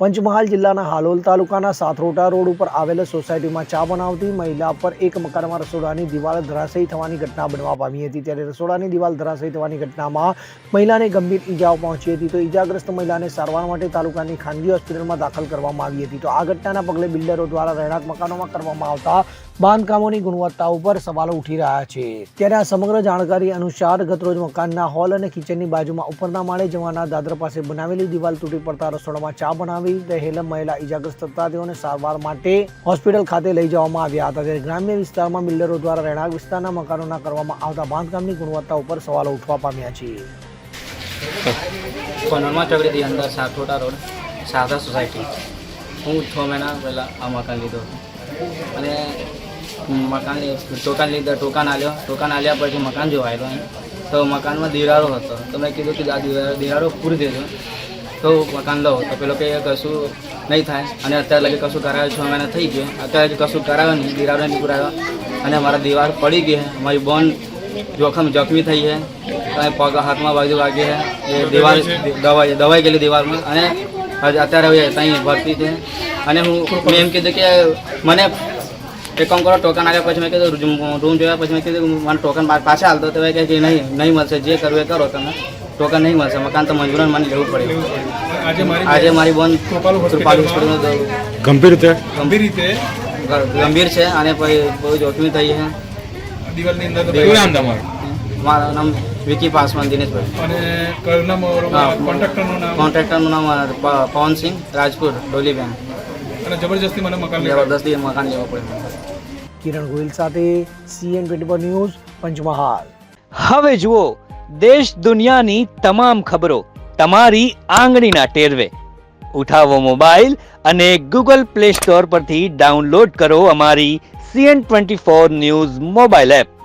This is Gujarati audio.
પંચમહાલ જિલ્લાના હાલોલ તાલુકાના સાથરોટા રોડ ઉપર આવેલ સોસાયટીમાં ચા બનાવતી મહિલા પર એક મકાનમાં રસોડાની દિવાલ ધરાશયી થવાની ઘટના બનવા પામી હતી. ત્યારે રસોડાની દિવાલ ધરાશયી થવાની ઘટનામાં મહિલાને ગંભીર ઈજાઓ પહોંચી હતી. તો ઈજાગ્રસ્ત મહિલાને સારવાર માટે તાલુકાની ખાનગી હોસ્પિટલમાં દાખલ કરવામાં આવી હતી. તો આ ઘટનાના પગલે બિલ્ડરો દ્વારા રહેણાંક મકાનોમાં કરવામાં આવતા બાંધકામોની ગુણવત્તા ઉપર સવાલો ઉઠી રહ્યા છે. ત્યારે આ સમગ્ર જાણકારી અનુસાર ગતરોજ મકાનના હોલ અને કિચનની બાજુમાં ઉપરના માળે જવાના દાદર પાસે બનાવેલી દિવાલ તૂટી પડતા રસોડામાં ચા બનાવી રહેલ મહિલા ઇજાગ્રસ્ત થતા તેઓને સારવાર માટે હોસ્પિટલ ખાતે લઈ જવામાં આવ્યા હતા. ત્યારે ગ્રામ્ય વિસ્તારમાં બિલ્ડરો દ્વારા રહેણાંક વિસ્તારના મકાનોના કરવામાં આવતા બાંધકામની ગુણવત્તા ઉપર સવાલો ઉઠવા પામ્યા છે. શારદા સોસાયટી. હું છ મહિના પહેલાં આ મકાન લીધું અને મકાન ટોકન લીધા ટોકન આલ્યો. ટોકન આલ્યા પછી મકાન જોવા આવ્યો તો મકાનમાં દિરારો હતો. તો મેં કીધું કે આ દિરારો પૂરી દેજો. તો મકાન લો તો પેલો કે કશું નહીં થાય. અને અત્યારે લગી કશું કરાવ્યું છ. મહિના થઈ ગયું. અત્યારે હજી કશું કરાવ્યો નહીં. દિરારો નહીં પૂરાવ્યો અને મારા દિવાલ પડી ગઈ મારી બોન જોખમ જખમી થઈ છે. અને પગ હાથમાં બાજુ વાગી છે. એ દિવાલ દવાઈ દવાઈ ગયેલી દિવાલમાં. અને અત્યારે હવે ત્યાં ભરતી છે. અને હું મેં એમ કીધું કે મને એક કામ કરો ટોકન આવ્યા પછી મેં કીધું રૂમ જોયા પછી મેં કીધું મને ટોકન પાછા હાલતો તો કહે કે નહીં નહીં મળશે જે કરવું એ કરો તમે. ટોકન નહીં મળશે મકાન તો મજબૂરન મને લેવું પડે. આજે મારી આજે બોન ગંભીર રીતે? ગંભીર રીતે? ગંભીર છે અને પછી બહુ જોખમી થઈ છે. દિવાલની અંદર મારું નામ વિકી પાસવાન દિનેશભાઈ. અને હા. કોન્ટ્રાક્ટરનું નામ? કોન્ટ્રાક્ટરનું નામ પવનસિંહ રાજપુર ડોલીબેન. અને જબરજસ્તી મને મકાન લેવા જબરદસ્તી મકાન લેવા પડ્યું કિરણ ગોહિલ સાથે સીએન ટ્વેન્ટી ન્યૂઝ પંચમહાલ. હવે જુઓ દેશ દુનિયાની તમામ ખબરો તમારી આંગળીના ટેરવે. ઉઠાવો મોબાઈલ અને ગૂગલ પ્લે સ્ટોર પરથી ડાઉનલોડ કરો અમારી CN twenty four news mobile app.